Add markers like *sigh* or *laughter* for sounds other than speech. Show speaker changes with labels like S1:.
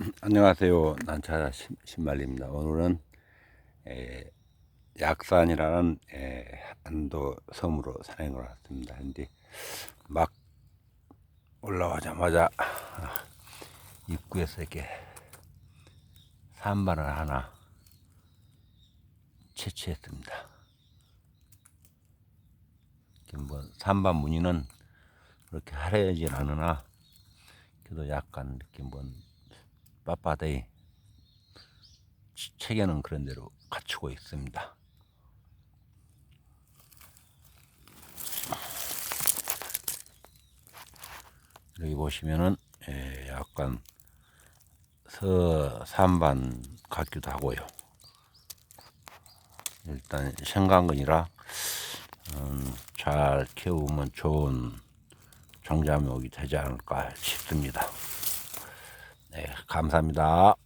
S1: *clears throat* 안녕하세요. 난차 신- 신말입니다. 오늘은 에, 약산이라는 에, 한도 섬으로 산행을 왔습니다. 근데 막 올라가자마자 아, 입구에서 이렇게 산반을 하나 채취했습니다. 뭐 산반 무늬는 그렇게 화려하진 않으나 그래도 약간 이렇게 뭐 치- 체계는 그런 대로 갖추고 있습니다. 여기 보시면은 예, 약간 서산반 같기도 하고요. 일단 생강근이라 음, 잘 키우면 좋은 정자묘이 되지 않을까 싶습니다. 네, 감사합니다.